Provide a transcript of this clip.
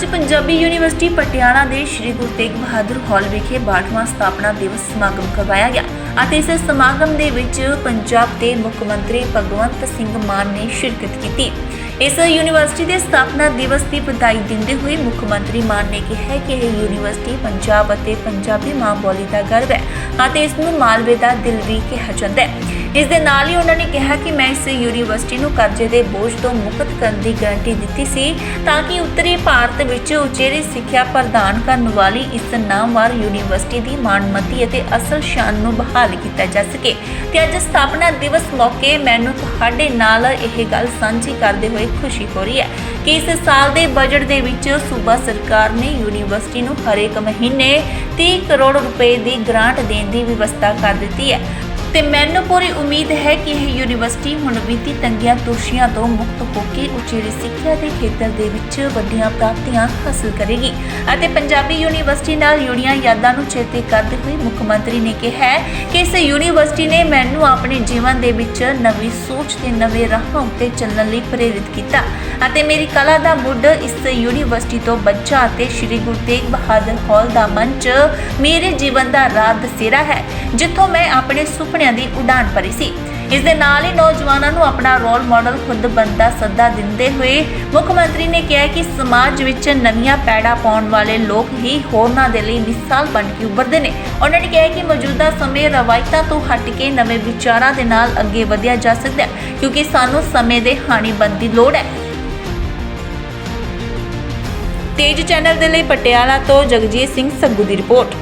ਅੱਜ ਪੰਜਾਬੀ ਯੂਨੀਵਰਸਿਟੀ ਪਟਿਆਲਾ ਦੇ ਸ੍ਰੀ ਗੁਰੂ ਤੇਗ ਬਹਾਦਰ ਹਾਲ ਵਿਖੇ 62ਵਾਂ ਸਥਾਪਨਾ ਦਿਵਸ ਸਮਾਗਮ ਕਰਵਾਇਆ ਗਿਆ ਅਤੇ ਇਸ ਸਮਾਗਮ ਦੇ ਵਿੱਚ ਪੰਜਾਬ ਦੇ ਮੁੱਖ ਮੰਤਰੀ ਭਗਵੰਤ ਸਿੰਘ ਮਾਨ ਨੇ ਸ਼ਿਰਕਤ ਕੀਤੀ। ਇਸ ਯੂਨੀਵਰਸਿਟੀ ਦੇ ਸਥਾਪਨਾ ਦਿਵਸ ਦੀ ਵਧਾਈ ਦਿੰਦੇ ਹੋਏ ਮੁੱਖ ਮੰਤਰੀ ਮਾਨ ਨੇ ਕਿਹਾ ਕਿ ਇਹ ਯੂਨੀਵਰਸਿਟੀ ਪੰਜਾਬ ਅਤੇ ਪੰਜਾਬੀ ਮਾਂ ਬੋਲੀ ਦਾ ਗਰਵ ਹੈ ਅਤੇ ਇਸ ਨੂੰ ਮਾਲਵੇ ਦਾ ਦਿਲ ਵੀ ਕਿਹਾ ਜਾਂਦਾ ਹੈ। ਇਸ ਦੇ ਨਾਲ ਹੀ ਉਹਨਾਂ ਨੇ ਕਿਹਾ ਕਿ ਮੈਂ ਇਸ ਯੂਨੀਵਰਸਿਟੀ ਨੂੰ ਕਰਜ਼ੇ ਦੇ ਬੋਝ ਤੋਂ ਮੁਕਤ ਕਰਨ ਦੀ ਗਾਰੰਟੀ ਦਿੱਤੀ ਸੀ ਤਾਂ ਕਿ ਉੱਤਰੀ ਭਾਰਤ ਵਿੱਚ ਉਚੇਰੀ ਸਿੱਖਿਆ ਪ੍ਰਦਾਨ ਕਰਨ ਵਾਲੀ ਇਸ ਨਾਮਵਰ ਯੂਨੀਵਰਸਿਟੀ ਦੀ ਮਾਣਮੱਤੀ ਅਤੇ ਅਸਲ ਸ਼ਾਨ ਨੂੰ ਬਹਾਲ ਕੀਤਾ ਜਾ ਸਕੇ। ਤੇ ਅੱਜ ਸਥਾਪਨਾ ਦਿਵਸ ਮੌਕੇ ਮੈਨੂੰ ਤੁਹਾਡੇ ਨਾਲ ਇਹ ਗੱਲ ਸਾਂਝੀ ਕਰਦੇ ਹੋਏ ਖੁਸ਼ੀ ਹੋ ਰਹੀ ਹੈ ਕਿ ਇਸ ਸਾਲ ਦੇ ਬਜਟ ਦੇ ਵਿੱਚ ਸੂਬਾ ਸਰਕਾਰ ਨੇ ਯੂਨੀਵਰਸਿਟੀ ਨੂੰ ਹਰੇਕ ਮਹੀਨੇ 30 ਕਰੋੜ ਰੁਪਏ ਦੀ ਗ੍ਰਾਂਟ ਦੇਣ ਦੀ ਵਿਵਸਥਾ ਕਰ ਦਿੱਤੀ ਹੈ। ਤੇ ਮੈਨੂੰ ਪੂਰੀ ਉਮੀਦ ਹੈ ਕਿ ਇਹ ਯੂਨੀਵਰਸਿਟੀ ਹੁਣ ਵਿੱਤੀ ਤੰਗੀਆਂ ਦੋਸ਼ੀਆਂ ਤੋਂ ਮੁਕਤ ਹੋ ਕੇ ਉਚੇਰੀ ਸਿੱਖਿਆ ਦੇ ਖੇਤਰ ਦੇ ਵਿੱਚ ਵੱਡੀਆਂ ਪ੍ਰਾਪਤੀਆਂ ਹਾਸਲ ਕਰੇਗੀ। ਅਤੇ ਪੰਜਾਬੀ ਯੂਨੀਵਰਸਿਟੀ ਨਾਲ ਜੁੜੀਆਂ ਯਾਦਾਂ ਨੂੰ ਚੇਤੇ ਕਰਦੇ ਹੋਏ ਮੁੱਖ ਮੰਤਰੀ ਨੇ ਕਿਹਾ ਕਿ ਇਸ ਯੂਨੀਵਰਸਿਟੀ ਨੇ ਮੈਨੂੰ ਆਪਣੇ ਜੀਵਨ ਦੇ ਵਿੱਚ ਨਵੀਂ ਸੋਚ ਤੇ ਨਵੇਂ ਰਾਹਾਂ ਉੱਤੇ ਚੱਲਣ ਲਈ ਪ੍ਰੇਰਿਤ ਕੀਤਾ ਅਤੇ ਮੇਰੀ ਕਲਾ ਦਾ ਮੁੱਢ ਇਸ ਯੂਨੀਵਰਸਿਟੀ ਤੋਂ ਬੱਚਾ ਅਤੇ ਸ੍ਰੀ ਗੁਰੂ ਤੇਗ ਬਹਾਦਰ ਹਾਲ ਦਾ ਮੰਚ ਮੇਰੇ ਜੀਵਨ ਦਾ ਰਾਹ ਦਸੇਰਾ ਹੈ, ਜਿੱਥੋਂ ਮੈਂ ਆਪਣੇ ਸੁਪਨੇ ਸੁਪਨਿਆਂ ਦੀ ਉਡਾਨ ਭਰੀ ਸੀ। ਇਸ ਦੇ ਨਾਲ ਹੀ ਨੌਜਵਾਨਾਂ ਨੂੰ ਆਪਣਾ ਰੋਲ ਮਾਡਲ ਖੁਦ ਬੰਦਾ ਸੱਦਾ ਦਿੰਦੇ ਹੋਏ ਮੁੱਖ ਮੰਤਰੀ ਨੇ ਕਿਹਾ ਕਿ ਸਮਾਜ ਵਿੱਚ ਨਵੀਆਂ ਪੈੜਾ ਪਾਉਣ ਵਾਲੇ ਲੋਕ ਹੀ ਹੋਰਨਾਂ ਦੇ ਲਈ ਮਿਸਾਲ ਬਣ ਕੇ ਉੱਭਰਦੇ ਨੇ। ਉਹਨਾਂ ਨੇ ਕਿਹਾ ਕਿ ਮੌਜੂਦਾ ਸਮੇਂ ਰਵਾਇਤਾਂ ਤੋਂ ਹਟ ਕੇ ਨਵੇਂ ਵਿਚਾਰਾਂ ਦੇ ਨਾਲ ਅੱਗੇ ਵਧਿਆ ਜਾ ਸਕਦਾ ਹੈ, ਕਿਉਂਕਿ ਸਾਨੂੰ ਸਮੇਂ ਦੇ ਹਾਣੀ ਬਣਨ ਦੀ ਲੋੜ ਹੈ। ਤੇਜ ਚੈਨਲ ਦੇ ਲਈ ਪਟਿਆਲਾ ਤੋਂ ਜਗਜੀਤ ਸਿੰਘ ਸੱਗੂ ਦੀ ਰਿਪੋਰਟ।